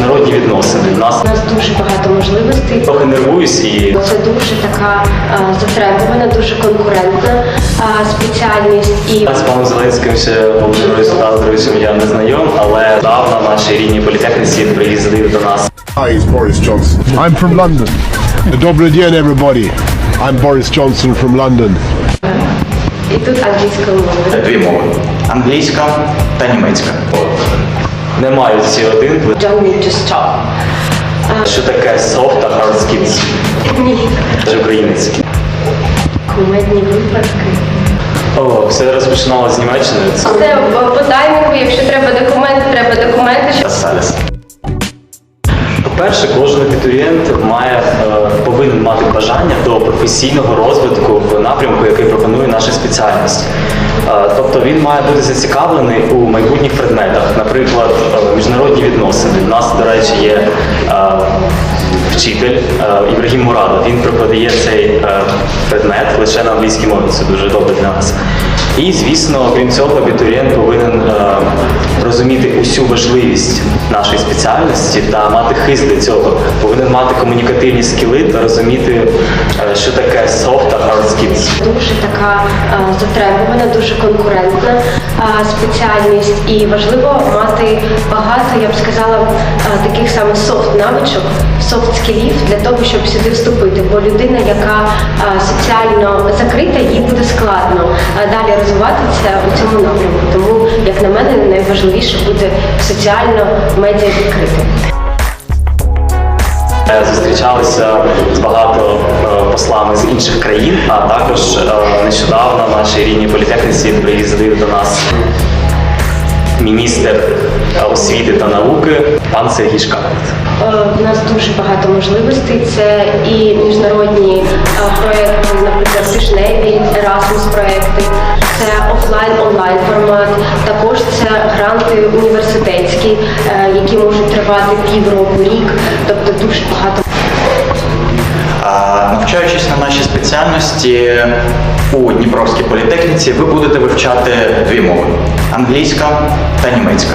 Народні відносини. У нас У нас дуже багато можливостей. трохи нервуюсь і Це дуже така е, затребувана, дуже конкурентна е, спеціальність. І з паном Зеленським ще Володимиром Олександровичем я не знайом, але дав на нашій рідній політехніці приїздив до нас. Hi, it's Boris Johnson. I'm from London. Добрый день, everybody. I'm Boris Johnson from London. І тут англійська мова. Дві мови англійська та німецька. Не маю всі один. Don't need to stop. Що таке soft та hard skills? Ні. Це українець. Кумедні випадки. О, все розпочиналося з Німеччини. Це по таймінгу, якщо треба документи, треба документи. Салес. По-перше, кожен абітурієнт має е, повинен мати бажання до професійного розвитку в напрямку, який пропонує наша спеціальність. Е, тобто він має бути зацікавлений у майбутніх предметах, наприклад, е, міжнародні відносини. У нас, до речі, є вчитель Ібрагім Мурадов. Він преподає цей предмет лише на англійській мові. Це дуже добре для нас. І, звісно, окрім цього, абітурієнт повинен усю важливість нашої спеціальності та мати хист до цього. Повинен мати комунікативні скіли та розуміти, е, що таке soft та hard skills. Дуже така е, затребувана, дуже конкурентна е, спеціальність, і важливо мати багато, я б сказала, таких саме софт навичок, софт скілів для того, щоб сюди вступити. Бо людина, яка соціально закрита, їй буде складно далі розвиватися у цьому напрямку. Тому, як на мене, найважливіше бути соціально медіа відкритим. Е, Зустрічалися з багато е, послами з інших країн, а також е, нещодавно в нашій рідній політехніці приїздив до нас міністр е, освіти та науки пан Сергій Шкарпет. Е, У нас дуже багато можливостей. Це і міжнародні е, проекти, наприклад, тижневі, Erasmus проекти, це офлайн онлайн формат. Також це гранти університетські, е, які можуть тривати півроку, рік, тобто дуже багато. Навчаючись на нашій спеціальності у Дніпровській політехніці, ви будете вивчати дві мови англійська та німецька.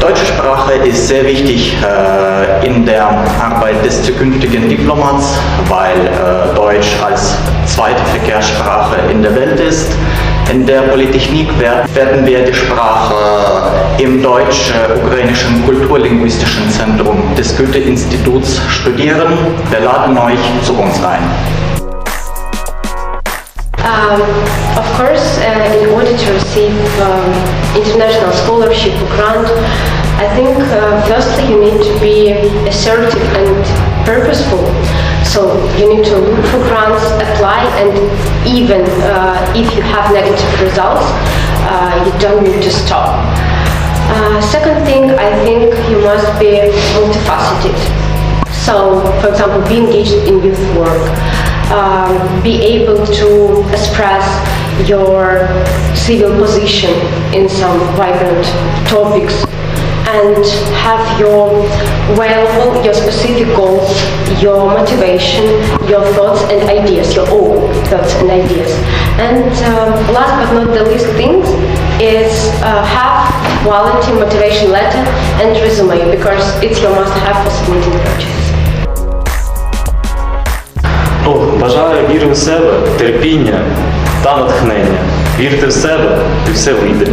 Deutsche Sprache ist sehr wichtig äh, in der Arbeit des zukünftigen Diplomats, weil äh, Deutsch als zweite Verkehrssprache in der Welt ist. In der Polytechnik wer- werden wir die Sprache im Deutsch-Ukrainischen Kulturlinguistischen Zentrum des Goethe-Instituts studieren. Wir laden euch zu uns ein. Um, of course, uh, in order to receive um, international scholarship or grant, I think uh, firstly you need to be assertive and purposeful. So you need to look for grants, apply, and even uh, if you have negative results, uh, you don't need to stop. Uh, second thing, I think you must be multifaceted. So, for example, be engaged in youth work, um, be able to express your civil position in some vibrant topics, and have your well, your specific goals, your motivation, your thoughts and ideas, your own thoughts and ideas. And um, last but not the least things is uh, have quality motivation letter and resume because it's your must-have for submitting purchase. Ну, бажаю віри в себе, терпіння та натхнення. Вірте в себе і все вийде.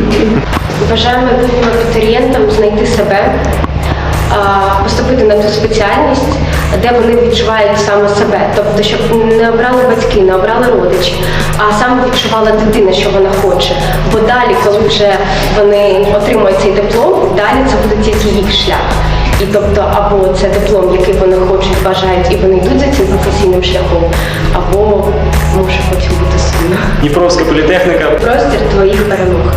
Бажаю майбутнім абітурієнтам знайти себе, а, поступити на ту спеціальність, де вони відчувають саме себе. Тобто, щоб не обрали батьки, не обрали родичі, а саме відчувала дитина, що вона хоче. Бо далі, коли вже вони отримують цей диплом, далі це буде тільки їх шлях. І тобто, або це диплом, який вони хочуть, бажають, і вони йдуть за цим професійним шляхом, або може потім бути сумно. Дніпровська політехніка Простір твоїх перемог.